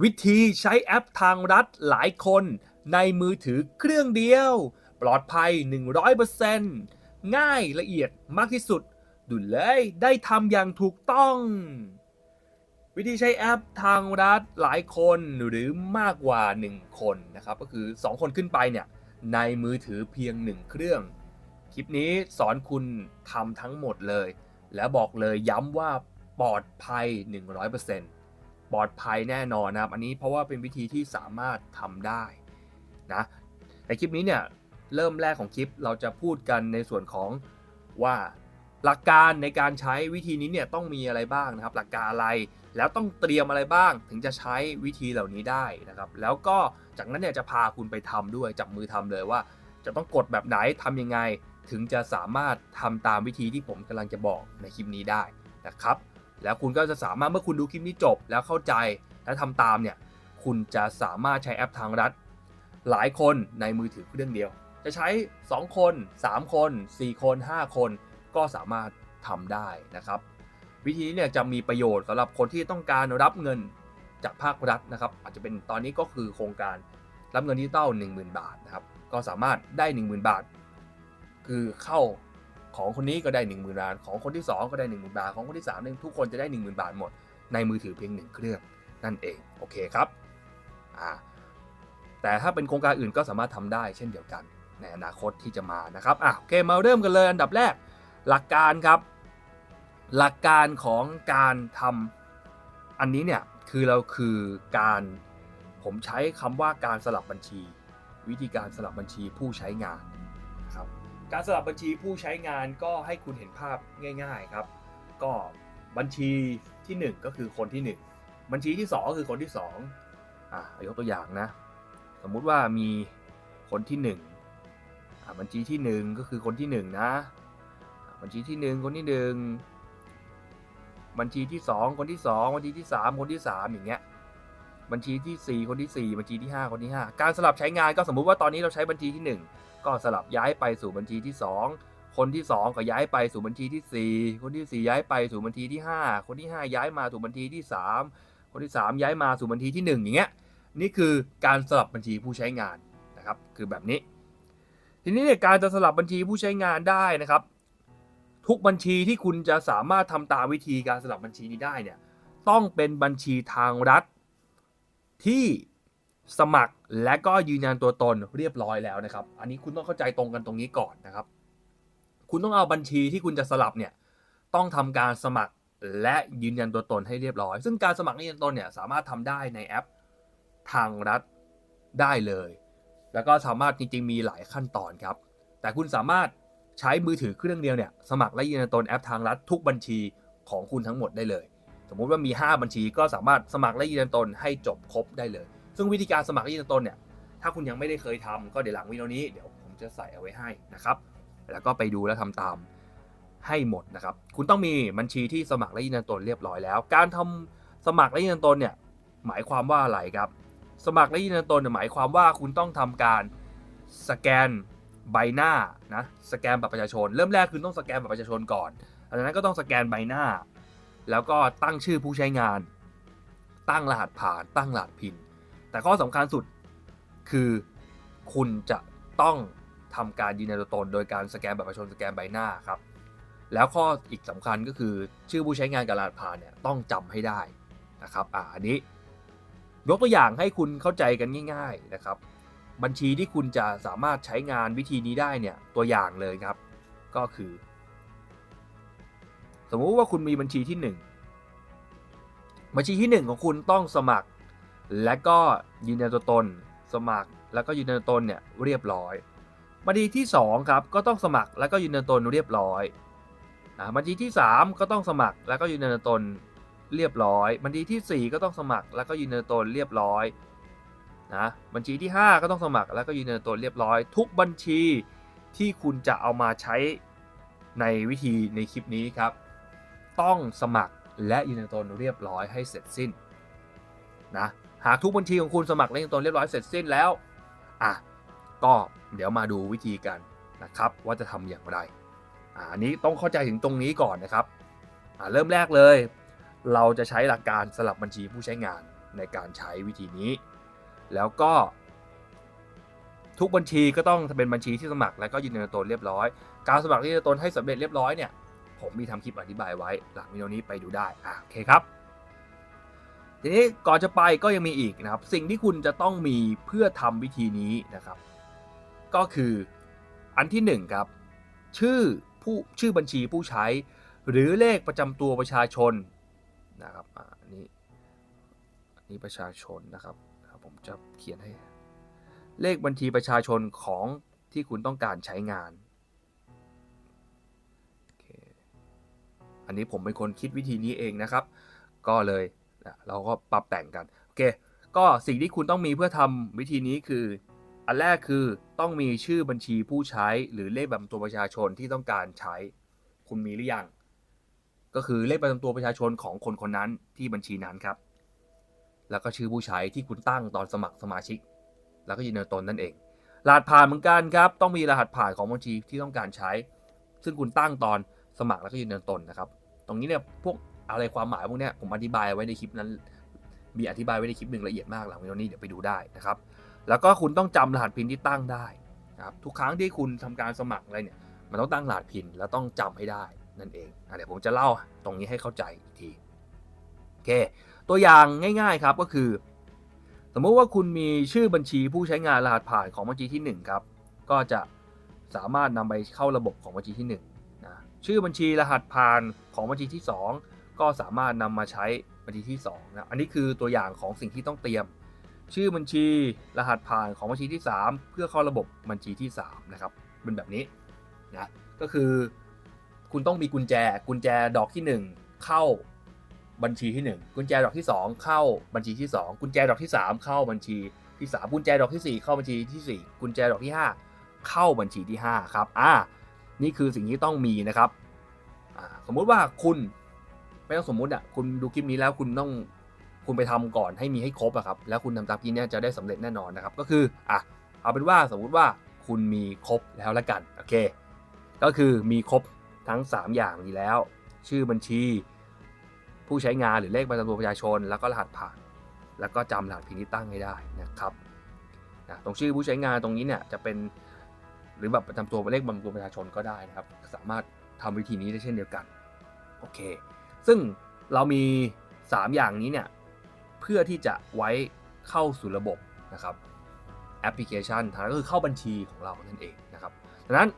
วิธีใช้แอปทางรัฐหลายคนในมือถือเครื่องเดียว ปลอดภัย 100%ง่ายละเอียดมากที่สุด ดูเลยได้ทำอย่างถูกต้อง วิธีใช้แอปทางรัฐหลายคนหรือมากกว่า 1 คนนะครับ ก็คือ 2 คนขึ้นไปเนี่ยในมือถือเพียง 1 เครื่อง คลิปนี้สอนคุณทำทั้งหมดเลย และบอกเลยย้ำว่าปลอดภัย 100% ปลอดภัยแน่นอนนะครับ อันนี้เพราะว่าเป็นวิธีที่สามารถทำได้นะในคลิปนี้เนี่ยเริ่มแรกของคลิปเราจะพูดกันในส่วนของว่าหลักการในการใช้วิธีนี้เนี่ยต้องมีอะไรบ้างนะครับ หลักการอะไรแล้วต้องเตรียมอะไรบ้าง ถึงจะใช้วิธีเหล่านี้ได้นะครับ แล้วก็จากนั้นเนี่ยจะพาคุณไปทำด้วยจับมือทำเลยว่า จะต้องกดแบบไหนทำยังไง ถึงจะสามารถทำตามวิธีที่ผมกำลังจะบอกในคลิปนี้ได้นะครับ แล้วคุณก็จะสามารถเมื่อคุณดูคลิปนี้จบ แล้วเข้าใจและทำตามเนี่ยคุณจะสามารถใช้แอปทางรัฐ หลายคนในมือถือเครื่องเดียว จะใช้ 2 คน 3 คน 4 คน 5 คน ก็สามารถทำได้นะครับ วิธีนี้เนี่ยจะมีประโยชน์สำหรับคนที่ต้องการรับเงินจากภาครัฐนะครับ อาจจะเป็นตอนนี้ก็คือโครงการรับเงินดิจิตอล10,000 บาทนะครับก็สามารถได้ 10,000 บาท คือเข้า ของคนนี้ก็ได้ 10,000 บาท ของคนที่ 2 ก็ได้ 10,000 บาท ของคนที่3เนี่ยทุกคนจะได้ 10,000 บาทหมด ในมือถือเพียง 1 เครื่องนั่นเอง โอเคครับอ่าแต่ถ้าเป็นโครงการอื่นก็สามารถทำได้เช่นเดียวกัน ในอนาคตที่จะมานะครับอะโอเคมาเริ่มกันเลยอันดับแรกหลักการครับ หลักการของการทำอันนี้เนี่ยคือเราคือการผมใช้คำว่าการสลับบัญชี วิธีการสลับบัญชีผู้ใช้งาน การสลับบัญชีผู้ใช้งานก็ให้คุณเห็นภาพง่าย ๆครับ ก็บัญชีที่ 1 ก็คือคนที่ 1 บัญชีที่ 2 ก็คือคนที่ 2อะยกตัวอย่างนะ สมมุติว่ามีคนที่ 1อะบัญชีที่ 1 ก็คือคนที่ 1 นะอะบัญชีที่ 1 คนที่ 1 บัญชีที่ 2 คนที่ 2 บัญชีที่ 3 คนที่ 3 อย่างเงี้ยบัญชีที่ 4 คนที่ 4 บัญชีที่ 5 คนที่ 5 การสลับใช้งานก็สมมุติว่าตอนนี้เราใช้บัญชีที่ 1 ก็สลับย้ายไปสู่บัญชีที่ 2 คนที่ 2 ก็ย้ายไปสู่บัญชีที่ 4 คนที่ 4 ย้ายไปสู่บัญชีที่ 5 คนที่ 5 ย้ายมาสู่บัญชีที่ 3 คนที่ 3 ย้ายมาสู่บัญชีที่ 1 อย่างเงี้ยนี่คือการสลับบัญชีผู้ใช้งานนะครับคือแบบนี้ ทีนี้เนี่ยการจะสลับบัญชีผู้ใช้งานได้นะครับ ทุกบัญชีที่คุณจะสามารถทำตามวิธีการสลับบัญชีนี้ได้เนี่ยต้องเป็นบัญชีทางรัฐที่ สมัครและก็ยืนยันตัวตนเรียบร้อยแล้วนะครับ อันนี้คุณต้องเข้าใจตรงกันตรงนี้ก่อนนะครับ คุณต้องเอาบัญชีที่คุณจะสลับเนี่ยต้องทำการสมัครและยืนยันตัวตนให้เรียบร้อย ซึ่งการสมัครยืนยันตนเนี่ยสามารถทำได้ในแอปทางรัฐได้เลย แล้วก็สามารถจริงๆ มีหลายขั้นตอนครับ แต่คุณสามารถใช้มือถือเครื่องเดียวเนี่ยสมัครและยืนยันตนแอปทางรัฐทุกบัญชีของคุณทั้งหมดได้เลย สมมุติว่ามี 5 บัญชีก็สามารถสมัครและยืนยันตนให้จบครบได้เลย ซึ่งวิธีการสมัครและยืนยันตนเนี่ย ถ้าคุณยังไม่ได้เคยทำก็เดี๋ยวหลังวิดีโอนี้เดี๋ยวผมจะใส่เอาไว้ให้นะครับ แล้วก็ไปดูและทำตามให้หมดนะครับ คุณต้องมีบัญชีที่สมัครและยืนยันตนเรียบร้อยแล้ว การทำสมัครและยืนยันตนเนี่ยหมายความว่าอะไรครับ สมัครและยืนยันตนเนี่ยหมายความว่าคุณต้องทำการสแกนใบหน้านะสแกนบัตรประชาชน เริ่มแรกคือต้องสแกนบัตรประชาชนก่อนหลังจากนั้นก็ต้องสแกนใบหน้า แล้วก็ตั้งชื่อผู้ใช้งาน ตั้งรหัสผ่าน ตั้งรหัสพิน แต่ข้อสำคัญสุดคือคุณจะต้องทำการยืนยันตัวตน โดยการสแกนบัตรประชาชนสแกนใบหน้าครับ แล้วข้ออีกสำคัญก็คือชื่อผู้ใช้งานกับรหัสผ่านเนี่ยต้องจำให้ได้นะครับอ่าอันนี้ ยกตัวอย่างให้คุณเข้าใจกันง่าย ๆนะครับ บัญชีที่คุณจะสามารถใช้งานวิธีนี้ได้เนี่ยตัวอย่างเลยครับ ก็คือ สมมุติว่าคุณมีบัญชีที่ 1 บัญชีที่ 1 ของคุณต้องสมัคร และก็ยืนยันตัวตน สมัครแล้วก็ยืนยันตัวตนเนี่ยเรียบร้อยบัญชีที่2ครับก็ต้องสมัครแล้วก็ยืนยันตนเรียบร้อยอ่าบัญชีที่ 3 ก็ต้องสมัครแล้วก็ยืนยันตนเรียบร้อย บัญชีที่ 4 ก็ต้องสมัครแล้วก็ยืนยันตนเรียบร้อยนะบัญชีที่ 5 ก็ต้องสมัครแล้วก็ยืนยันตนเรียบร้อย ทุกบัญชีที่คุณจะเอามาใช้ในวิธีในคลิปนี้ครับ ต้องสมัครและยืนยันตนเรียบร้อยให้เสร็จสิ้น นะหากทุกบัญชีของคุณสมัครและยืนยันตัวตนเรียบร้อยเสร็จสิ้นแล้วอะก็เดี๋ยวมาดูวิธีกันนะครับ ว่าจะทำอย่างไรอ่านนี้ต้องเข้าใจถึงตรงนี้ก่อนนะครับอ่าเริ่มแรกเลย เราจะใช้หลักการสลับบัญชีผู้ใช้งานในการใช้วิธีนี้ แล้วก็ทุกบัญชีก็ต้องเป็นบัญชีที่สมัครแล้วก็ยืนยันตนเรียบร้อย การสมัครที่จะตนให้สำเร็จเรียบร้อยเนี่ยผมมีทำคลิปอธิบายไว้หลังวิดีโอนี้ไปดูได้อะโอเคครับ ทีนี้ก่อนจะไปก็ยังมีอีกนะครับ สิ่งที่คุณจะต้องมีเพื่อทำวิธีนี้นะครับ ก็คืออันที่หนึ่งครับ ชื่อผู้ชื่อบัญชีผู้ใช้ หรือเลขประจำตัวประชาชนนะครับอันนี้อันนี้ประชาชนนะครับ ผมจะเขียนให้ เลขบัญชีประชาชนของที่คุณต้องการใช้งานโอเคอันนี้ผมเป็นคนคิดวิธีนี้เองนะครับ ก็เลย เราก็ปรับแต่งกันโอเคก็สิ่งที่คุณต้องมีเพื่อทำวิธีนี้คือ อันแรกคือต้องมีชื่อบัญชีผู้ใช้หรือเลขประจำตัวประชาชนที่ต้องการใช้ คุณมีหรือยัง ก็คือเลขประจำตัวประชาชนของคนคนนั้นที่บัญชีนั้นครับ แล้วก็ชื่อผู้ใช้ที่คุณตั้งตอนสมัครสมาชิก แล้วก็ยืนยันตนนั่นเองรหัสผ่านเหมือนกันครับ ต้องมีรหัสผ่านของบัญชีที่ต้องการใช้ ซึ่งคุณตั้งตอนสมัครแล้วก็ยืนยันตนนะครับ ตรงนี้เนี่ยพวก อะไรความหมายพวกนี้ผมอธิบายไว้ในคลิปนั้น มีอธิบายไว้ในคลิปหนึ่งละเอียดมากหลังวิดีโอนี้เดี๋ยวไปดูได้นะครับ แล้วก็คุณต้องจำรหัสพินที่ตั้งได้นะครับทุกครั้งที่คุณทำการสมัครอะไรเนี่ยมันต้องตั้งรหัสพินแล้วต้องจำให้ได้นั่นเองเดี๋ยวผมจะเล่าตรงนี้ให้เข้าใจอีกทีโอเค ตัวอย่างง่าย ๆครับก็คือ สมมุติว่าคุณมีชื่อบัญชีผู้ใช้งานรหัสผ่านของบัญชีที่ 1 ครับ ก็จะสามารถนำไปเข้าระบบของบัญชีที่1นะชื่อบัญชีรหัสผ่านของบัญชีที่ 2 ก็สามารถนำมาใช้บัญชีที่2นะอันนี้คือตัวอย่างของสิ่งที่ต้องเตรียม ชื่อบัญชีรหัสผ่านของบัญชีที่ 3 เพื่อเข้าระบบบัญชีที่3นะครับเป็นแบบนี้นะก็คือ คุณต้องมีกุญแจกุญแจดอกที่ 1 เข้าบัญชีที่ 1 กุญแจดอกที่ 2 เข้าบัญชีที่ 2 กุญแจดอกที่ 3 เข้าบัญชีที่ 3 กุญแจดอกที่ 4 เข้าบัญชีที่ 4 กุญแจดอกที่ 5 เข้าบัญชีที่5ครับอ่านี่คือสิ่งที่ต้องมีนะครับสมมุติว่าคุณ ไม่ต้องสมมุติอะคุณดูคลิปนี้แล้วคุณต้องคุณไปทำก่อนให้มีให้ครบอะครับแล้วคุณทำตามที่เนี่ยจะได้สำเร็จแน่นอนนะครับก็คืออะเอาเป็นว่าสมมุติว่าคุณมีครบแล้วละกันโอเค ก็คือมีครบทั้ง 3 อย่างนี้แล้ว ชื่อบัญชี ผู้ใช้งานหรือเลขประจำตัวประชาชน แล้วก็รหัสผ่าน แล้วก็จำรหัสพินที่ตั้งให้ได้นะครับนะตรงชื่อผู้ใช้งานตรงนี้เนี่ยจะเป็นหรือแบบประจำตัวเลขบัตรประจำตัวประชาชนก็ได้นะครับ สามารถทำวิธีนี้ได้เช่นเดียวกันโอเค ซึ่งเรามี 3 อย่างนี้เนี่ย เพื่อที่จะไว้เข้าสู่ระบบนะครับแอปพลิเคชันทางก็คือเข้าบัญชีของเรานั่นเองนะครับดังนั้น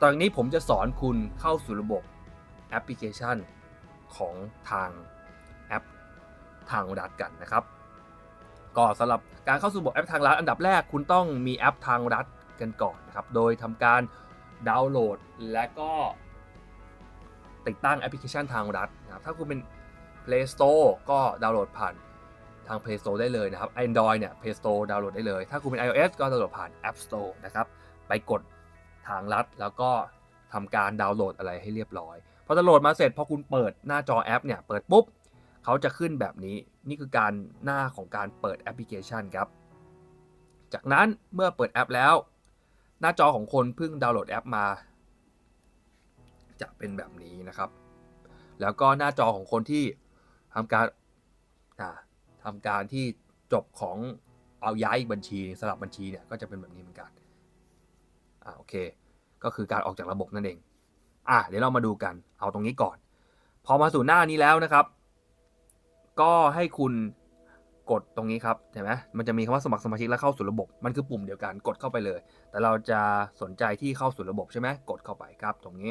ตอนนี้ผมจะสอนคุณเข้าสู่ระบบแอปพลิเคชันของทางแอปทางรัฐกันนะครับ ก็สำหรับการเข้าสู่ระบบแอปทางรัฐอันดับแรกคุณต้องมีแอปทางรัฐกันก่อนนะครับ โดยทำการดาวน์โหลดและก็ ติดตั้งแอปพลิเคชันทางรัฐนะครับถ้าคุณเป็น Play Store ก็ดาวน์โหลดผ่านทาง Play Store ได้เลยนะครับ Android เนี่ย Play Store ดาวน์โหลดได้เลย ถ้าคุณเป็น iOS ก็ดาวน์โหลดผ่าน App Store นะครับไปกดทางลัดแล้วก็ทำการดาวน์โหลดอะไรให้เรียบร้อยพอดาวน์โหลดมาเสร็จพอคุณเปิดหน้าจอแอปเนี่ยเปิดปุ๊บเขาจะขึ้นแบบนี้นี่คือการหน้าของการเปิดแอปพลิเคชันครับจากนั้นเมื่อเปิดแอปแล้ว หน้าจอของคนเพิ่งดาวน์โหลดแอปมา จะเป็นแบบนี้นะครับ แล้วก็หน้าจอของคนที่ทำการทำการที่จบของเอาย้ายบัญชีสลับบัญชีเนี่ยก็จะเป็นแบบนี้เหมือนกันอ่าโอเค ก็คือการออกจากระบบนั่นเองอะเดี๋ยวเรามาดูกันเอาตรงนี้ก่อน พอมาสู่หน้านี้แล้วนะครับ ก็ให้คุณกดตรงนี้ครับเห็นไหมมันจะมีคำว่าสมัครสมาชิกและเข้าสู่ระบบ มันคือปุ่มเดียวกันกดเข้าไปเลย แต่เราจะสนใจที่เข้าสู่ระบบใช่ไหมกดเข้าไปครับตรงนี้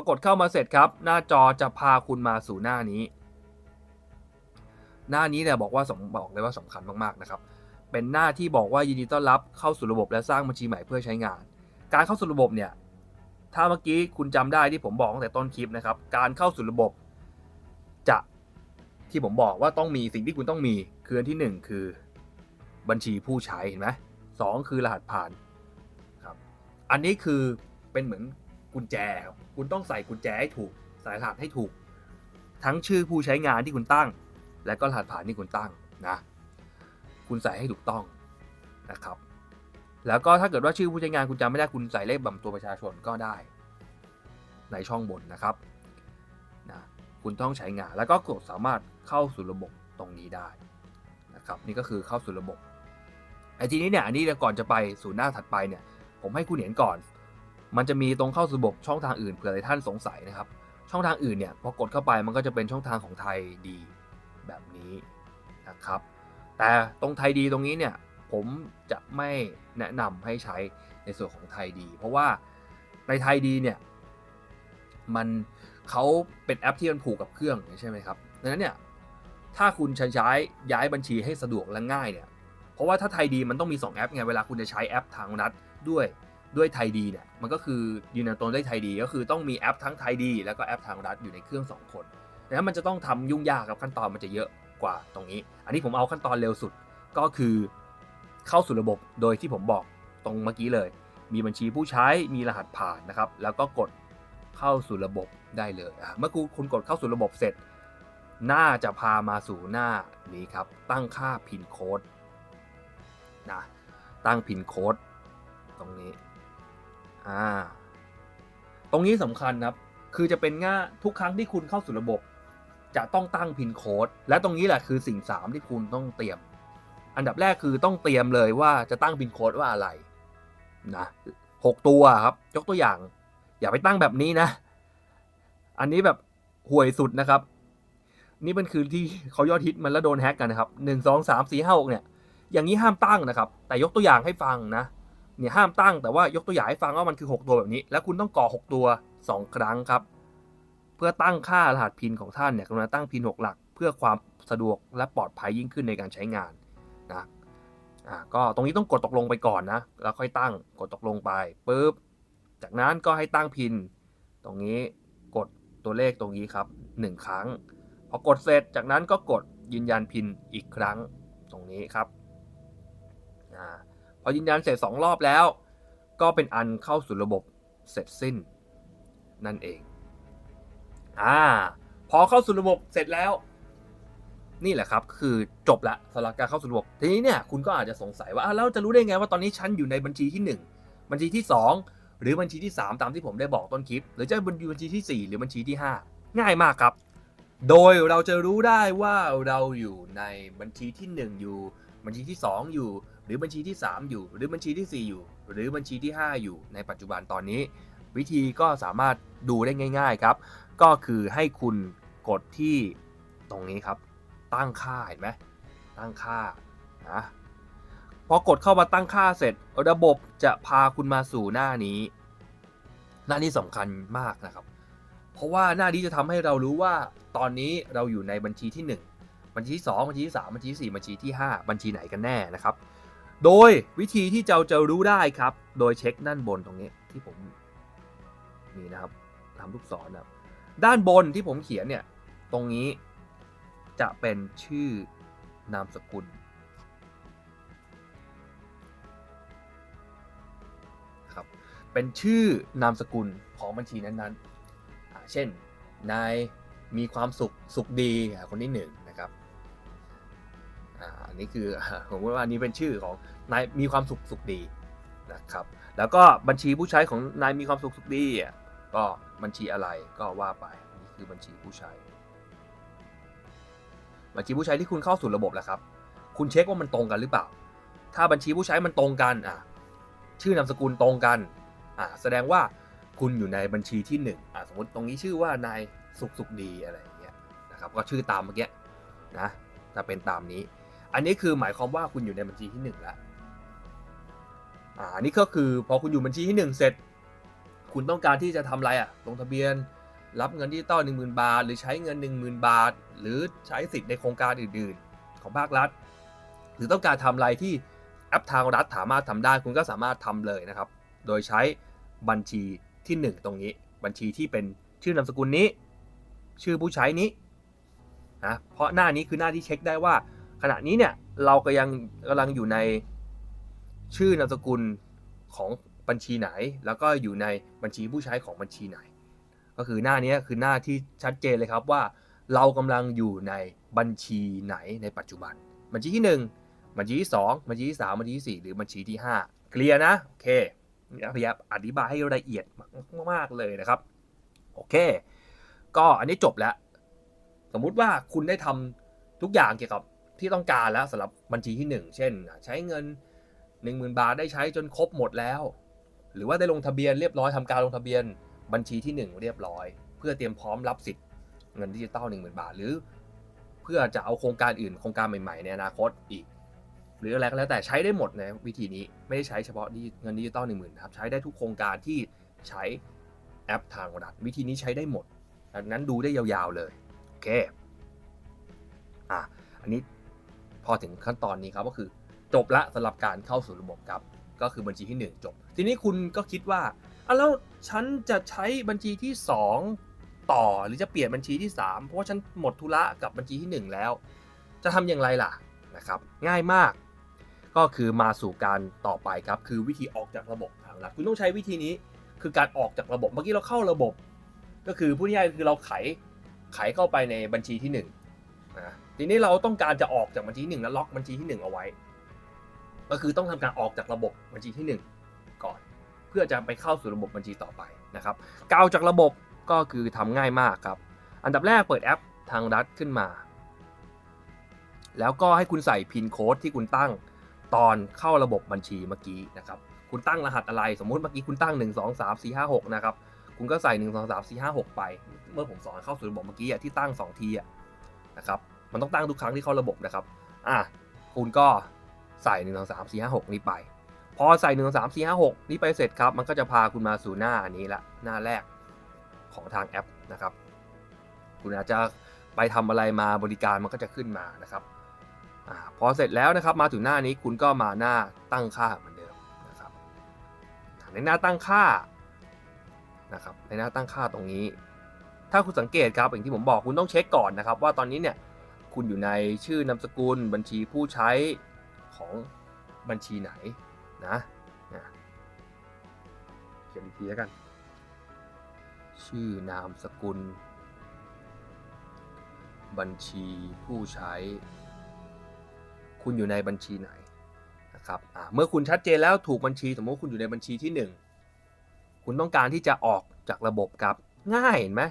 พอกดเข้ามาเสร็จครับ หน้าจอจะพาคุณมาสู่หน้านี้ หน้านี้เนี่ยบอกว่าสมบอกเลยว่าสำคัญมากๆนะครับ เป็นหน้าที่บอกว่ายินดีต้อนรับเข้าสู่ระบบและสร้างบัญชีใหม่เพื่อใช้งาน การเข้าสู่ระบบเนี่ย ถ้าเมื่อกี้คุณจำได้ที่ผมบอกตั้งแต่ต้นคลิปนะครับ การเข้าสู่ระบบ จะที่ผมบอกว่าต้องมีสิ่งที่คุณต้องมีคืออันที่หนึ่งคือบัญชีผู้ใช้เห็นไหมสองคือรหัสผ่านครับ อันนี้คือเป็นเหมือน กุญแจครับคุณต้องใส่กุญแจให้ถูกใส่รหัสให้ถูก ทั้งชื่อผู้ใช้งานที่คุณตั้ง และก็รหัสผ่านที่คุณตั้งนะคุณใส่ให้ถูกต้องนะครับ แล้วก็ถ้าเกิดว่าชื่อผู้ใช้งานคุณจำไม่ได้คุณใส่เลขบัตรตัวประชาชนก็ได้ ในช่องบนนะครับนะคุณต้องใช้งานแล้วก็กดสามารถเข้าสู่ระบบตรงนี้ได้นะครับ นี่ก็คือเข้าสู่ระบบไอ้ทีนี้เนี่ยอันนี้ก่อนจะไปสู่หน้าถัดไปเนี่ย ผมให้คุณเห็นก่อน มันจะมีตรงเข้าสู่ระบบช่องทางอื่นเผื่อหลายท่านสงสัยนะครับ ช่องทางอื่นเนี่ยพอกดเข้าไปมันก็จะเป็นช่องทางของไทยดีแบบนี้นะครับ แต่ตรงไทยดีตรงนี้เนี่ยผมจะไม่แนะนำให้ใช้ในส่วนของไทยดี เพราะว่าในไทยดีเนี่ยมันเขาเป็นแอปที่มันผูกกับเครื่องใช่ไหมครับดังนั้นเนี่ยถ้าคุณใช้ย้ายย้ายบัญชีให้สะดวกและง่ายเนี่ยเพราะว่าถ้าไทยดีมันต้องมี 2 แอปไงเวลาคุณจะใช้แอปทางรัฐด้วย ด้วยไทยดีเนี่ยมันก็คือยืนยันตนได้ไทยดีก็คือต้องมีแอปทั้งไทยดี แล้วก็แอปทางรัฐอยู่ในเครื่อง 2 คนนั้นมันจะต้องทำยุ่งยากกับขั้นตอนมันจะเยอะกว่าตรงนี้ อันนี้ผมเอาขั้นตอนเร็วสุดก็คือเข้าสู่ระบบโดยที่ผมบอกตรงเมื่อกี้เลย มีบัญชีผู้ใช้มีรหัสผ่านนะครับ แล้วก็กดเข้าสู่ระบบได้เลย เมื่อคุณกดเข้าสู่ระบบเสร็จน่าจะพามาสู่หน้านี้ครับ ตั้งค่าพินโค้ดนะตั้งพินโค้ดตรงนี้ อ่า ตรงนี้สำคัญครับ คือจะเป็นง่าทุกครั้งที่คุณเข้าสู่ระบบ จะต้องตั้งพินโค้ด และตรงนี้แหละคือสิ่ง 3 ที่คุณต้องเตรียม อันดับแรกคือต้องเตรียมเลยว่าจะตั้งพินโค้ดว่าอะไรนะหกตัวครับ ยกตัวอย่าง อย่าไปตั้งแบบนี้นะ อันนี้แบบห่วยสุดนะครับ นี่มันคือที่เขายอดฮิตมันแล้วโดนแฮกกันนะครับหนึ่งสองสามสี่ห้าหกเนี่ย อย่างนี้ห้ามตั้งนะครับ แต่ยกตัวอย่างให้ฟังนะ เนี่ยห้ามตั้งแต่ว่ายกตัวอย่างให้ฟังว่ามันคือ 6 ตัวแบบนี้ แล้วคุณต้องก่อ 6 ตัว 2 ครั้งครับ เพื่อตั้งค่ารหัสพินของท่านเนี่ยกรุณาตั้งพิน 6 หลัก เพื่อความสะดวกและปลอดภัยยิ่งขึ้นในการใช้งานนะอ่าก็ตรงนี้ต้องกดตกลงไปก่อนนะแล้วค่อยตั้งกดตกลงไปปุ๊บจากนั้นก็ให้ตั้งพิน ตรงนี้กดตัวเลขตรงนี้ครับ 1 ครั้ง พอกดเสร็จจากนั้นก็กดยืนยันพินอีกครั้งตรงนี้ครับอ่า อยืนยันเสร็จ2รอบแล้ว ก็เป็นอันเข้าสู่ระบบเสร็จสิ้นนั่นเองอ่าพอเข้าสู่ระบบเสร็จแล้ว นี่แหละครับคือจบละสำหรับการเข้าสู่ระบบทีนี้เนี่ยคุณก็อาจจะสงสัยว่าแล้วจะรู้ได้ไงว่าตอนนี้ฉันอยู่ในบัญชีที่ 1 บัญชีที่ 2 หรือบัญชีที่ 3 ตามที่ผมได้บอกต้นคลิป หรือจะเป็นบัญชีที่ 4 หรือบัญชีที่ 5 ง่ายมากครับ โดยเราจะรู้ได้ว่าเราอยู่ในบัญชีที่ 1 อยู่ บัญชีที่ 2 อยู่ หรือบัญชีที่ 3 อยู่ หรือบัญชีที่ 4 อยู่ หรือบัญชีที่ 5 อยู่ ในปัจจุบันตอนนี้ วิธีก็สามารถดูได้ง่าย ๆครับ ก็คือให้คุณกดที่ตรงนี้ครับ ตั้งค่าเห็นไหมตั้งค่านะพอกดเข้ามาตั้งค่าเสร็จ ระบบจะพาคุณมาสู่หน้านี้ หน้านี้สำคัญมากนะครับ เพราะว่าหน้านี้จะทำให้เรารู้ว่าตอนนี้เราอยู่ในบัญชีที่ 1 บัญชีที่2บัญชีที่3บัญชีที่4บัญชีที่ 5 บัญชีไหนกันแน่นะครับ โดยวิธีที่เราจะรู้ได้ครับ โดยเช็คด้านบนตรงนี้ที่ผมนี่นะครับทำลูกศรนะด้านบนที่ผมเขียนเนี่ยตรงนี้จะเป็นชื่อนามสกุลครับเป็นชื่อนามสกุลของบัญชีนั้นๆ เช่นนายมีความสุขสุขดีคนที่หนึ่ง นะครับอ่คือผมว่านี้เป็นชื่อของนายมีความสุขสุขดีนะครับ แล้วก็บัญชีผู้ใช้ของนายมีความสุขสุขดีก็บัญชีอะไรก็ว่าไปนี่คือบัญชีผู้ใช้ บัญชีผู้ใช้ที่คุณเข้าสู่ระบบแล้วครับ คุณเช็คว่ามันตรงกันหรือเปล่า ถ้าบัญชีผู้ใช้มันตรงกันอะชื่อนามสกุลตรงกันอะแสดงว่าคุณอยู่ในบัญชีที่1อะสมมติตรงนี้ชื่อว่านายสุขสุขดีอะไรอย่างเงี้ยนะครับก็ชื่อตามเมื่อกี้นะถ้าเป็นตามนี้ อันนี้คือหมายความว่าคุณอยู่ในบัญชีที่1แล้วอ่าอันนี้ก็คือพอคุณอยู่บัญชีที่ 1 เสร็จ คุณต้องการที่จะทำอะไรอะลงทะเบียนรับเงินดิจิตอล10,000 บาท หรือใช้เงิน 10,000 บาท หรือใช้สิทธิ์ในโครงการอื่น ๆ ของภาครัฐ หรือต้องการทำอะไรที่แอปทางรัฐสามารถทำได้คุณก็สามารถทำเลยนะครับ โดยใช้บัญชีที่ 1 ตรงนี้ บัญชีที่เป็นชื่อนามสกุลนี้ ชื่อผู้ใช้นี้นะเพราะหน้านี้คือหน้าที่เช็คได้ว่า ขณะนี้เนี่ยเราก็ยังกำลังอยู่ในชื่อนามสกุลของบัญชีไหน แล้วก็อยู่ในบัญชีผู้ใช้ของบัญชีไหน ก็คือหน้านี้คือหน้าที่ชัดเจนเลยครับว่าเรากำลังอยู่ในบัญชีไหนในปัจจุบัน บัญชีที่ 1 บัญชีที่ 2 บัญชีที่ 3 บัญชีที่ 4 หรือบัญชีที่ 5 เคลียร์นะ โอเคพยายามอธิบายให้ละเอียดมากๆเลยนะครับ โอเค ก็อันนี้จบแล้ว สมมุติว่าคุณได้ทำทุกอย่างเกี่ยวกับ ที่ต้องการแล้วสำหรับบัญชีที่หนึ่งเช่น ใช้เงิน 10,000 บาทได้ใช้จนครบหมดแล้ว หรือว่าได้ลงทะเบียนเรียบร้อยทำการลงทะเบียนบัญชีที่ 1 เรียบร้อย เพื่อเตรียมพร้อมรับสิทธิ์เงินดิจิตอล10,000 บาท หรือ เพื่อจะเอาโครงการอื่นโครงการใหม่ๆในอนาคตอีก หรืออะไรก็แล้วแต่ใช้ได้หมดนะวิธีนี้ไม่ได้ใช้เฉพาะเงินดิจิตอลหนึ่งหมื่นครับใช้ได้ทุกโครงการที่ใช้แอปทางรัฐวิธีนี้ใช้ได้หมดดังนั้นดูได้ยาวๆเลยโอเคอะอันนี้ พอถึงขั้นตอนนี้ครับก็คือจบละสำหรับการเข้าสู่ระบบครับ ก็คือบัญชีที่ 1 จบ ทีนี้คุณก็คิดว่าอะแล้วฉันจะใช้บัญชีที่ 2 ต่อหรือจะเปลี่ยนบัญชีที่ 3 เพราะว่าฉันหมดธุระกับบัญชีที่ 1 แล้ว จะทำอย่างไรล่ะนะครับ ง่ายมาก ก็คือมาสู่การต่อไปครับ คือวิธีออกจากระบบทางรัฐคุณต้องใช้วิธีนี้คือการออกจากระบบเมื่อกี้เราเข้าระบบ ก็คือพูดง่ายๆคือเราไขไขเข้าไปในบัญชีที่1นะ ทีนี้เราต้องการจะออกจากบัญชีที่1แล้วล็อกบัญชีที่1เอาไว้ ก็คือต้องทำการออกจากระบบบัญชีที่1ก่อน เพื่อจะไปเข้าสู่ระบบบัญชีต่อไปนะครับกาวจากระบบก็คือทำง่ายมากครับ อันดับแรกเปิดแอปทางรัฐขึ้นมา แล้วก็ให้คุณใส่พินโค้ดที่คุณตั้งตอนเข้าระบบบัญชีเมื่อกี้นะครับ คุณตั้งรหัสอะไร สมมุติเมื่อกี้คุณตั้ง 1 2 3 4 5 6 นะครับ คุณก็ใส่ 1 2 3 4 5 6 ไป เมื่อผมสอนเข้าสู่ระบบเมื่อกี้ที่ตั้ง 2 ทีนะครับ มันต้องตั้งทุกครั้งที่เข้าระบบนะครับ อะคุณก็ใส่1 2 3 4 5 6 นี้ไป พอใส่ 1 2 3 4 5 6 นี้ไปเสร็จครับ มันก็จะพาคุณมาสู่หน้านี้ละ หน้าแรกของทางแอปนะครับ คุณอาจจะไปทำอะไรมาบริการมันก็จะขึ้นมานะครับอาพอเสร็จแล้วนะครับมาถึงหน้านี้คุณก็มาหน้าตั้งค่าเหมือนเดิมนะครับ ในหน้าตั้งค่านะครับในหน้าตั้งค่าตรงนี้ ถ้าคุณสังเกตครับอย่างที่ผมบอกคุณต้องเช็คก่อนนะครับ ว่าตอนนี้เนี่ย คุณอยู่ในชื่อนามสกุลบัญชีผู้ใช้ของบัญชีไหนนะนะเขียนอีกทีแล้วกัน ชื่อนามสกุล บัญชีผู้ใช้ คุณอยู่ในบัญชีไหนนะครับเมื่อคุณชัดเจนแล้วถูกบัญชี สมมติคุณอยู่ในบัญชีที่ 1 คุณต้องการที่จะออกจากระบบครับ ง่ายเห็นไหม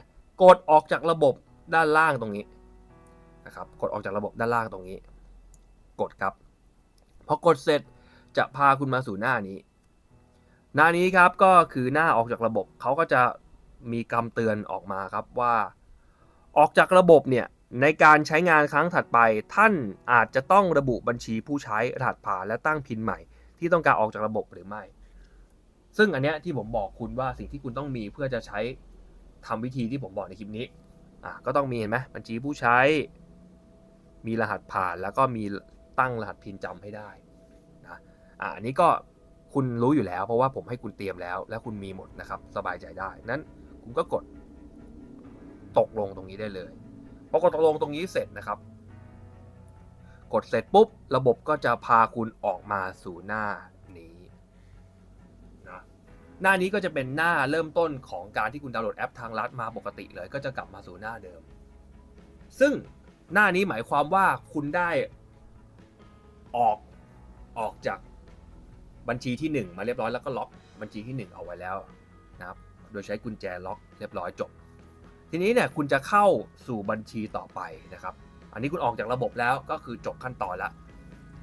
กดออกจากระบบด้านล่างตรงนี้ นะครับ กดออกจากระบบด้านล่างตรงนี้ กดครับ พอกดเสร็จจะพาคุณมาสู่หน้านี้ หน้านี้ครับก็คือหน้าออกจากระบบเขาก็จะมีคำเตือนออกมาครับว่า ออกจากระบบเนี่ยในการใช้งานครั้งถัดไป ท่านอาจจะต้องระบุบัญชีผู้ใช้รหัสผ่านและตั้งพินใหม่ ที่ต้องการออกจากระบบหรือไม่ ซึ่งอันเนี้ยที่ผมบอกคุณว่าสิ่งที่คุณต้องมีเพื่อจะใช้ทำวิธีที่ผมบอกในคลิปนี้อะก็ต้องมีเห็นไหมบัญชีผู้ใช้ มีรหัสผ่านแล้วก็มีตั้งรหัสพินจำให้ได้นะอะอันนี้ก็คุณรู้อยู่แล้วเพราะว่าผมให้คุณเตรียมแล้ว และคุณมีหมดนะครับสบายใจได้นั้นคุณก็กดตกลงตรงนี้ได้เลยพอกดตกลงตรงนี้เสร็จนะครับ กดเสร็จปุ๊บ ระบบก็จะพาคุณออกมาสู่หน้านี้นะหน้านี้ก็จะเป็นหน้าเริ่มต้นของการที่คุณดาวน์โหลดแอปทางรัฐมาปกติเลย ก็จะกลับมาสู่หน้าเดิม ซึ่ง หน้านี้หมายความว่าคุณได้ออกออกจากบัญชีที่ 1 มาเรียบร้อยแล้วก็ล็อกบัญชีที่ 1 เอาไว้แล้วนะครับ โดยใช้กุญแจล็อกเรียบร้อยจบ ทีนี้เนี่ยคุณจะเข้าสู่บัญชีต่อไปนะครับ อันนี้คุณออกจากระบบแล้วก็คือจบขั้นตอนละ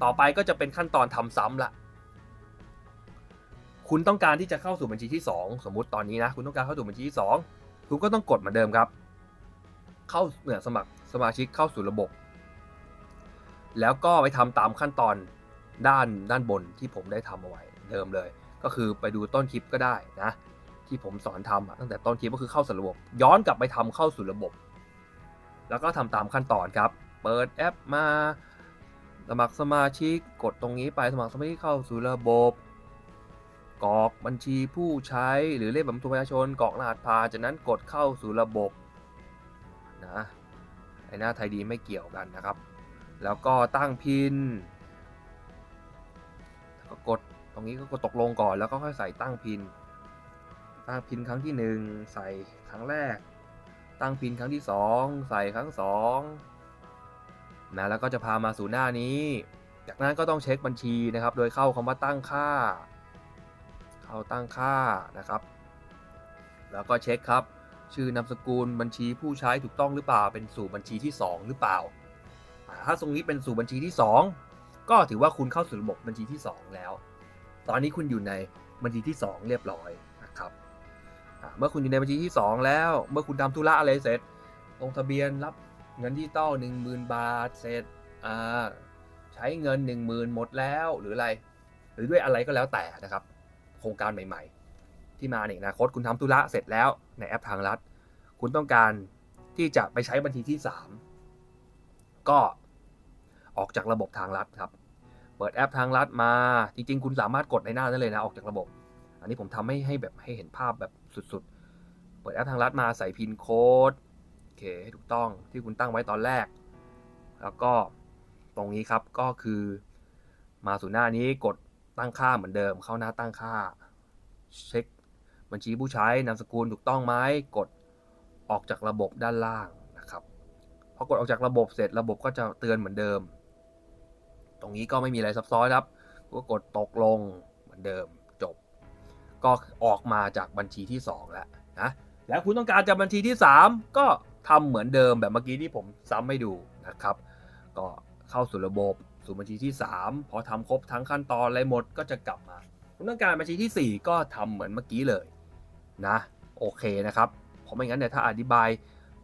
ต่อไปก็จะเป็นขั้นตอนทำซ้ำละ คุณต้องการที่จะเข้าสู่บัญชีที่ 2 สมมุติตอนนี้นะ คุณต้องการเข้าสู่บัญชีที่ 2 คุณก็ต้องกดเหมือนเดิมครับ เข้าเนี่ยสมัครสมาชิกเข้าสู่ระบบ แล้วก็ไปทำตามขั้นตอนด้านด้านบนที่ผมได้ทำเอาไว้เดิมเลย ก็คือไปดูต้นคลิปก็ได้นะที่ผมสอนทำตั้งแต่ต้นคลิปก็คือเข้าสู่ระบบ ย้อนกลับไปทำเข้าสู่ระบบ แล้วก็ทำตามขั้นตอนครับ เปิดแอปมาสมัครสมาชิกกดตรงนี้ไปสมัครสมาชิกเข้าสู่ระบบกรอกบัญชีผู้ใช้หรือเลขบัตรประชาชนกรอกรหัสผ่านจากนั้นกดเข้าสู่ระบบ นะไอหน้าไทยดีไม่เกี่ยวกันนะครับ แล้วก็ตั้งพินก็กดตรงนี้ก็กดตกลงก่อนแล้วก็ค่อยใส่ตั้งพิน ตั้งพินครั้งที่หนึ่งใส่ครั้งแรก ตั้งพินครั้งที่สองใส่ครั้งสองนะแล้วก็จะพามาสู่หน้านี้ จากนั้นก็ต้องเช็คบัญชีนะครับ โดยเข้าคำว่าตั้งค่า เข้าตั้งค่านะครับ แล้วก็เช็คครับ ชื่อนามสกุลบัญชีผู้ใช้ถูกต้องหรือเปล่า เป็นสู่บัญชีที่ 2 หรือเปล่า ถ้าตรงนี้เป็นสู่บัญชีที่ 2 ก็ถือว่าคุณเข้าสู่ระบบบัญชีที่ 2 แล้ว ตอนนี้คุณอยู่ในบัญชีที่ 2 เรียบร้อยนะครับเมื่อคุณอยู่ในบัญชีที่ 2 แล้ว เมื่อคุณทำธุระอะไรเสร็จ ลงทะเบียนรับเงินดิจิตอล10,000 บาท เสร็จใช้เงิน 10,000 หมดแล้วหรืออะไร หรือด้วยอะไรก็แล้วแต่นะครับ โครงการใหม่ ๆ ที่มาในอนาคตคุณทำธุระเสร็จแล้วในแอปทางรัฐคุณต้องการที่จะไปใช้บัญชีที่ 3 ก็ออกจากระบบทางรัฐครับ เปิดแอปทางรัฐมาจริง ๆ คุณสามารถกดในหน้าได้เลยนะออกจากระบบ อันนี้ผมทำให้ให้แบบให้เห็นภาพแบบสุดๆ เปิดแอปทางรัฐมาใส่พินโค้ดโอเคให้ถูกต้องที่คุณตั้งไว้ตอนแรก แล้วก็ตรงนี้ครับก็คือมาสู่หน้านี้กดตั้งค่าเหมือนเดิมเข้าหน้าตั้งค่าเช็ค บัญชีผู้ใช้นามสกุลถูกต้องไหมกดออกจากระบบด้านล่างนะครับพอกดออกจากระบบเสร็จระบบก็จะเตือนเหมือนเดิม ตรงนี้ก็ไม่มีอะไรซับซ้อนครับ ก็กดตกลงเหมือนเดิมจบ ก็ออกมาจากบัญชีที่ 2 แล้วนะแล้วคุณต้องการจากบัญชีที่ 3 ก็ทำเหมือนเดิมแบบเมื่อกี้ที่ผมซ้ำให้ดูนะครับ ก็เข้าสู่ระบบสู่บัญชีที่ 3 พอทำครบทั้งขั้นตอนอะไรหมดก็จะกลับมาคุณต้องการบัญชีที่ 4 ก็ทำเหมือนเมื่อกี้เลย นะโอเคนะครับเพราะไม่งั้นเนี่ยถ้าอธิบาย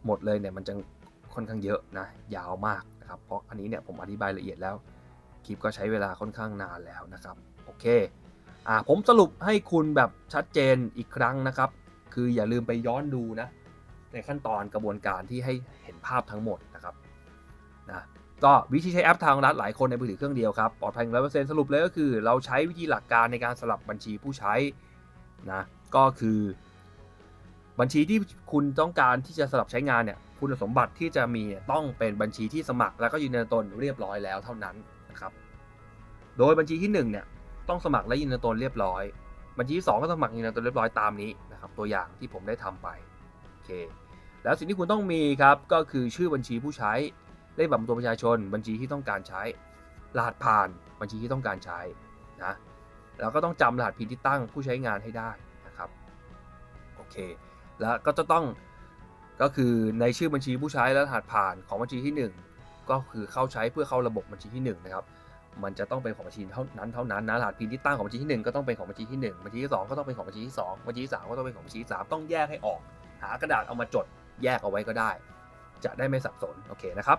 หมดเลยเนี่ยมันจะค่อนข้างเยอะนะยาวมากนะครับเพราะอันนี้เนี่ยผมอธิบายละเอียดแล้วคลิปก็ใช้เวลาค่อนข้างนานแล้วนะครับโอเคอ่าผมสรุปให้คุณแบบชัดเจนอีกครั้งนะครับ คืออย่าลืมไปย้อนดูนะในขั้นตอนกระบวนการที่ให้เห็นภาพทั้งหมดนะครับนะก็วิธีใช้แอปทางรัฐหลายคนในมือถือเครื่องเดียวครับปลอดภัยร้อยเปอร์เซ็นต์สรุปเลยก็คือ เราใช้วิธีหลักการในการสลับบัญชีผู้ใช้นะก็คือ บัญชีที่คุณต้องการที่จะสลับใช้งานเนี่ย คุณสมบัติที่จะมีต้องเป็นบัญชีที่สมัครแล้วก็ยืนยันตนเรียบร้อยแล้วเท่านั้นนะครับ โดยบัญชีที่1เนี่ยต้องสมัครและยืนยันตนเรียบร้อย บัญชีที่2ก็สมัครยืนยันตนเรียบร้อยตามนี้นะครับ ตัวอย่างที่ผมได้ทำไปโอเค แล้วสิ่งที่คุณต้องมีครับก็คือชื่อบัญชีผู้ใช้เลขบัตรประจำตัวประชาชน บัญชีที่ต้องการใช้รหัสผ่านบัญชีที่ต้องการใช้นะแล้วก็ต้องจำรหัสพินที่ตั้งผู้ใช้งานให้ได้นะครับโอเค แล้วก็จะต้องก็คือในชื่อบัญชีผู้ใช้และรหัสผ่านของบัญชีที่ 1 ก็คือเข้าใช้เพื่อเข้าระบบบัญชีที่1นะครับมันจะต้องเป็นของบัญชีเท่านั้นเท่านั้นนะรหัสพินที่ตั้งของบัญชีที่ 1 ก็ต้องเป็นของบัญชีที่1บัญชีที่ 2 ก็ต้องเป็นของบัญชีที่2บัญชีที่3ก็ต้องเป็นของบัญชีที่3ต้องแยกให้ออก หากระดาษเอามาจดแยกเอาไว้ก็ได้ จะได้ไม่สับสนโอเคนะครับ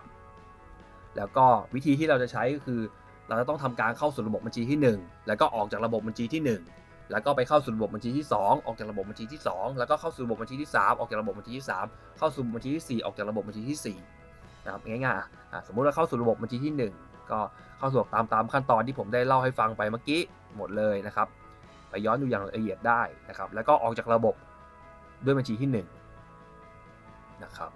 แล้วก็วิธีที่เราจะใช้ก็คือ เราจะต้องทำการเข้าสู่ระบบบัญชีที่ 1 แล้วก็ออกจากระบบบัญชีที่ 1 แล้วก็ไปเข้าสู่ระบบบัญชีที่ 2 ออกจากระบบบัญชีที่ 2 แล้วก็เข้าสู่ระบบบัญชีที่ 3 ออกจากระบบบัญชีที่ 3 เข้าสู่บัญชีที่ 4 ออกจากระบบบัญชีที่4นะครับง่ายๆอะสมมุติว่าเข้าสู่ระบบบัญชีที่ 1 ก็เข้าสู่ตามตามขั้นตอนที่ผมได้เล่าให้ฟังไปเมื่อกี้หมดเลยนะครับไปย้อนดูอย่างละเอียดได้นะครับแล้วก็ออกจากระบบด้วยบัญชีที่1นะครับ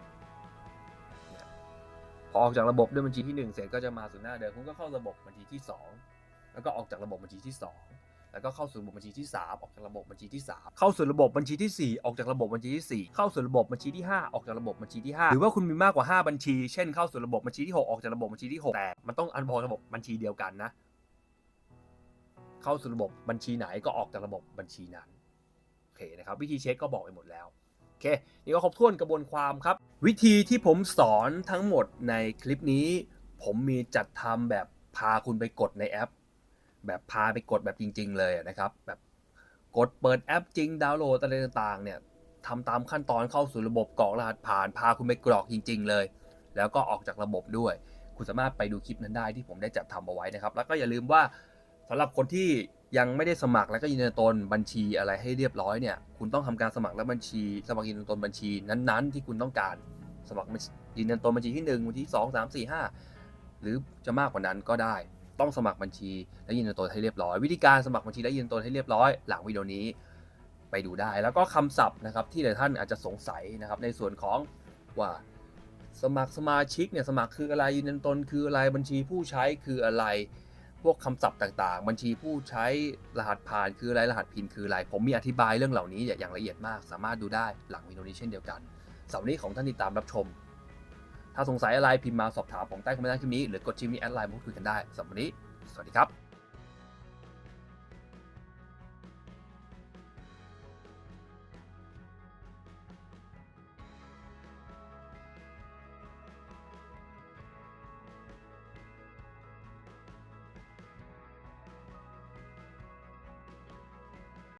พอออกจากระบบด้วยบัญชีที่ 1 เสร็จก็จะมาสู่หน้าเดิมคุณก็เข้าระบบบัญชีที่ 2 แล้วก็ออกจากระบบบัญชีที่ 2 แล้วก็เข้าสู่ระบบบัญชีที่ 3 ออกจากระบบบัญชีที่ 3 เข้าสู่ระบบบัญชีที่ 4 ออกจากระบบบัญชีที่ 4 เข้าสู่ระบบบัญชีที่ 5 ออกจากระบบบัญชีที่ 5 หรือว่าคุณมีมากกว่า 5 บัญชี เช่นเข้าสู่ระบบบัญชีที่ 6 ออกจากระบบบัญชีที่ 6 แต่มันต้องอันพอระบบบัญชีเดียวกันนะ เข้าสู่ระบบบัญชีไหนก็ออกจากระบบบัญชีนั้นโอเคนะครับวิธีเช็คก็บอกไปหมดแล้วโอเคนี่ก็ครบถ้วนกระบวนความครับ วิธีที่ผมสอนทั้งหมดในคลิปนี้ ผมมีจัดทำแบบพาคุณไปกดในแอป แบบพาไปกดแบบจริง ๆ เลยนะครับ แบบกดเปิดแอปจริงดาวน์โหลดอะไรต่างๆ เนี่ยทำตามขั้นตอนเข้าสู่ระบบกรอกรหัสผ่านพาคุณไปกรอกจริง ๆ เลย แล้วก็ออกจากระบบด้วย คุณสามารถไปดูคลิปนั้นได้ที่ผมได้จัดทำเอาไว้นะครับ แล้วก็อย่าลืมว่าสำหรับคนที่ยังไม่ได้สมัครแล้วก็ยืนยันตนบัญชีอะไรให้เรียบร้อยเนี่ย คุณต้องทำการสมัครและบัญชี สมัครยืนยันตนบัญชีนั้นๆ ที่คุณต้องการสมัครยืนยันตนบัญชีที่1บัญชีที่2 3 4 5 หรือจะมากกว่านั้นก็ได้ ต้องสมัครบัญชีและยืนยันตนให้เรียบร้อย วิธีการสมัครบัญชีและยืนยันตนให้เรียบร้อย หลังวิดีโอนี้ไปดูได้ แล้วก็คำศัพท์นะครับที่หลายท่านอาจจะสงสัยนะครับในส่วนของว่าสมัครสมาชิกเนี่ยสมัครคืออะไรยืนยันตนคืออะไรบัญชีผู้ใช้คืออะไร พวกคำศัพท์ต่างๆ บัญชีผู้ใช้รหัสผ่านคืออะไรรหัสพินคืออะไร ผมมีอธิบายเรื่องเหล่านี้อย่างละเอียดมาก สามารถดูได้หลังวิดีโอนี้เช่นเดียวกันสำหรับวันนี้ของท่านติดตามรับชม ถ้าสงสัยอะไรพิมพ์มาสอบถามผมใต้คอมเมนต์ใต้คลิปนี้หรือกดชิมีแอดไลน์พูดคุยกันได้สำหรับวันนี้ สวัสดีครับ